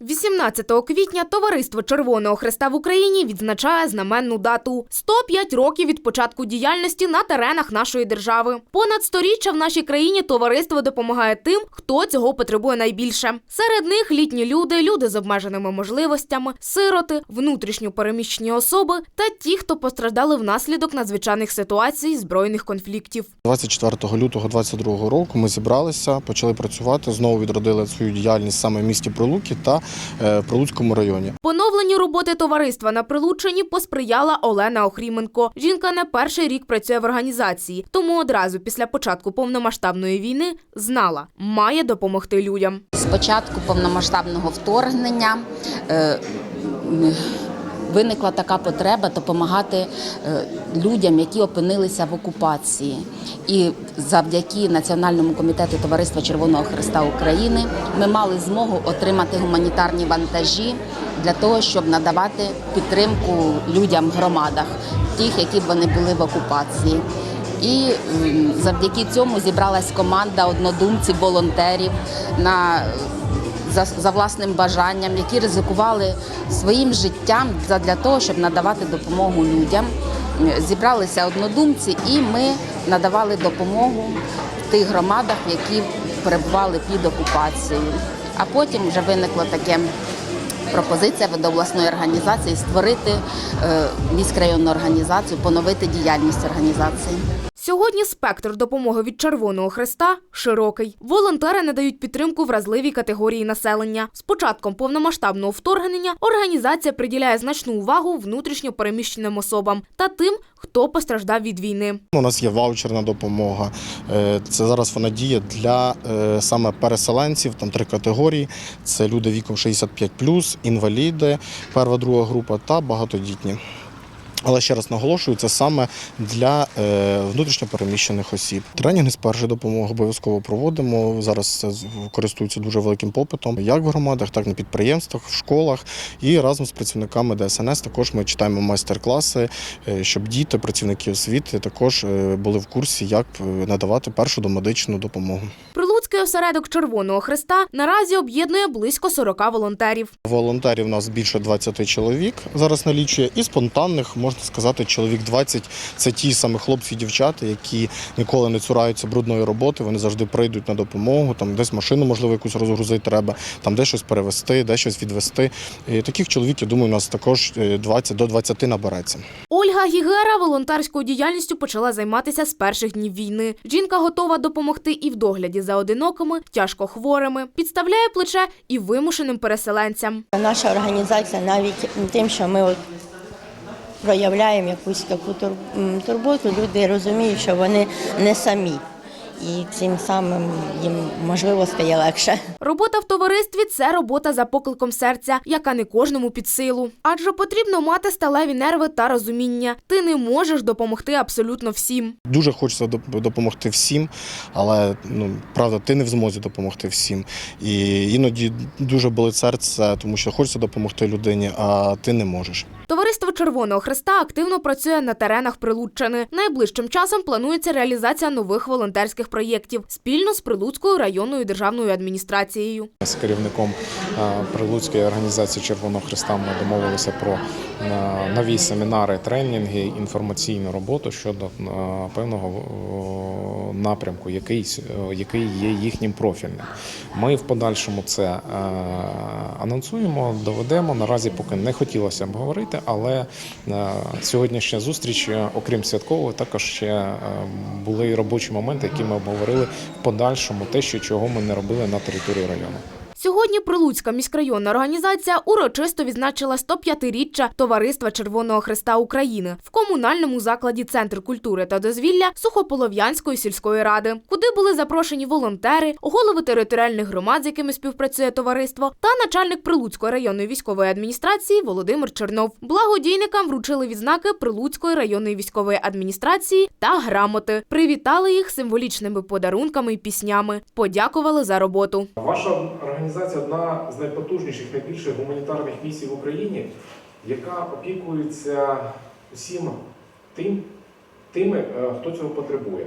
18 квітня Товариство Червоного Хреста в Україні відзначає знаменну дату 105 років від початку діяльності на теренах нашої держави. Понад сторіччя в нашій країні товариство допомагає тим, хто цього потребує найбільше. Серед них літні люди, люди з обмеженими можливостями, сироти, внутрішньо переміщені особи та ті, хто постраждали внаслідок надзвичайних ситуацій збройних конфліктів. 24 лютого 2022 року ми зібралися, почали працювати, знову відродили свою діяльність саме в місті Прилуки та е, Прилуцькому районі. Поновлені роботи товариства на Прилуччині посприяла Олена Охріменко. Жінка не перший рік працює в організації, тому одразу після початку повномасштабної війни знала, має допомогти людям. З початку повномасштабного вторгнення е, виникла така потреба допомагати е, людям, які опинилися в окупації. І завдяки Національному комітету Товариства Червоного Христа України ми мали змогу отримати гуманітарні вантажі для того, щоб надавати підтримку людям в громадах, тих, які вони були в окупації. І завдяки цьому зібралась команда однодумців, волонтерів на за, за власним бажанням, які ризикували своїм життям для того, щоб надавати допомогу людям. Зібралися однодумці, і ми надавали допомогу тих громадах, які перебували під окупацією. А потім вже виникло таке пропозиція від обласної організації створити е, міськрайонну організацію, поновити діяльність організації. Сьогодні спектр допомоги від Червоного Хреста широкий. Волонтери надають підтримку вразливій категорії населення. З початком повномасштабного вторгнення організація приділяє значну увагу внутрішньо переміщеним особам та тим, хто постраждав від війни. У нас є ваучерна допомога. Е, Це зараз вона діє для е, саме переселенців. Там три категорії: це люди віком 65+, інваліди, перша, друга група та багатодітні. Але ще раз наголошую, це саме для е, внутрішньопереміщених осіб. Тренінги з першої допомоги обов'язково проводимо. Зараз це користується дуже великим попитом, як в громадах, так і на підприємствах, в школах. І разом з працівниками ДСНС також ми читаємо майстер-класи, е, щоб діти, працівники освіти також е, були в курсі, як надавати першу домедичну допомогу. Прилуцький осередок Червоного Хреста наразі об'єднує близько 40 волонтерів. Волонтерів у нас більше 20 чоловік зараз налічує, і спонтанних можна сказати, чоловік 20 – це ті самі хлопці і дівчата, які ніколи не цураються брудної роботи. Вони завжди прийдуть на допомогу. Там десь машину можливо якусь розгрузити треба, там де щось перевезти, де щось відвести. І таких чоловіків, думаю, у нас також е, 20 до 20 набереться. Ольга Гігера волонтерською діяльністю почала займатися з перших днів війни. Жінка готова допомогти і в догляді за одинокими, тяжко хворими, підставляє плече і вимушеним переселенцям. Наша організація навіть тим, що ми от проявляємо якусь таку тур- турботу, люди розуміють, що вони не самі. І цим самим їм можливо стає легше. Робота в товаристві це робота за покликом серця, яка не кожному під силу. Адже потрібно мати сталеві нерви та розуміння. Ти не можеш допомогти абсолютно всім. Дуже хочеться допомогти всім, але ну правда, ти не в змозі допомогти всім. І іноді дуже болить серце, тому що хочеться допомогти людині, а ти не можеш. Товариство Червоного Хреста активно працює на теренах Прилуччини. Найближчим часом планується реалізація нових волонтерських проєктів спільно з Прилуцькою районною державною адміністрацією. З керівником е, Прилуцької організації Червоного Христа ми домовилися про е, нові семінари, тренінги, інформаційну роботу щодо е, певного напрямку, який, е, який є їхнім профільним. Ми в подальшому це е, анонсуємо, доведемо. Наразі поки не хотілося б говорити, але е, сьогоднішня зустріч, окрім святкового, також ще були і робочі моменти, які ми обговорили в подальшому, те, що чого ми не робили на території району. Сьогодні Прилуцька міськрайонна організація урочисто відзначила 105-річчя Товариства Червоного Хреста України в комунальному закладі Центр культури та дозвілля Сухополов'янської сільської ради, куди були запрошені волонтери, голови територіальних громад, з якими співпрацює товариство, та начальник Прилуцької районної військової адміністрації Володимир Чернов. Благодійникам вручили відзнаки Прилуцької районної військової адміністрації та грамоти. Привітали їх символічними подарунками і піснями. Подякували за роботу. Ваша організація одна з найпотужніших, найбільших гуманітарних місій в Україні, яка опікується усім тим, тими, е, хто цього потребує.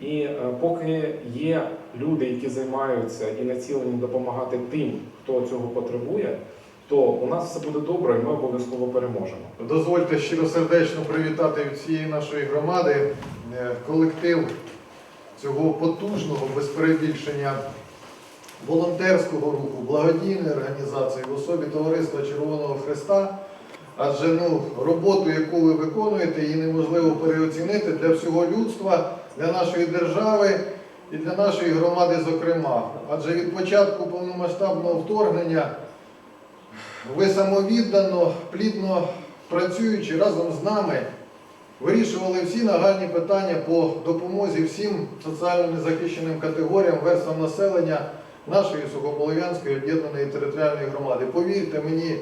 І е, поки є люди, які займаються і націлені допомагати тим, хто цього потребує, то у нас все буде добре, і ми обов'язково переможемо. Дозвольте щиросердечно привітати від всієї нашої громади е, колектив цього потужного, без перебільшення волонтерського руху, благодійної організації в особі Товариства Червоного Христа. Адже ну, роботу, яку ви виконуєте, її неможливо переоцінити для всього людства, для нашої держави і для нашої громади, зокрема. Адже від початку повномасштабного вторгнення ви самовіддано, плідно працюючи разом з нами, вирішували всі нагальні питання по допомозі всім соціально незахищеним категоріям, верствам населення нашої Сухополов'янської об'єднаної територіальної громади. Повірте мені,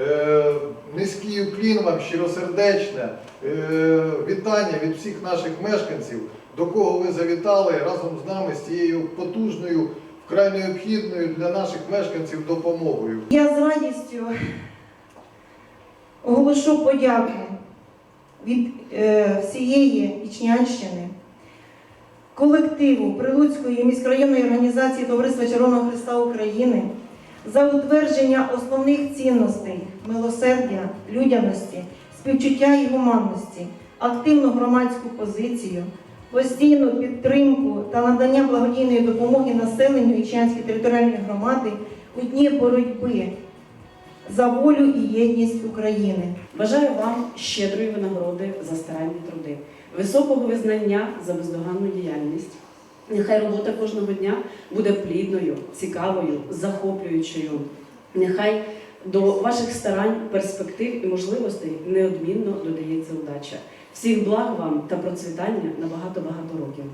е, низький уклін вам, щиросердечне е, вітання від всіх наших мешканців, до кого ви завітали разом з нами з цією потужною, вкрай необхідною для наших мешканців допомогою. Я з радістю оголошу подяку від е, всієї Ічнянщини, колективу Прилуцької міськрайонної організації Товариства Червоного Христа України за утвердження основних цінностей милосердя, людяності, співчуття і гуманності, активну громадську позицію, постійну підтримку та надання благодійної допомоги населенню Ічнянської територіальної громади у дні боротьби за волю і єдність України. Бажаю вам щедрої винагороди за старанні труди, високого визнання за бездоганну діяльність. Нехай робота кожного дня буде плідною, цікавою, захоплюючою. Нехай до ваших старань, перспектив і можливостей неодмінно додається удача. Всіх благ вам та процвітання на багато-багато років.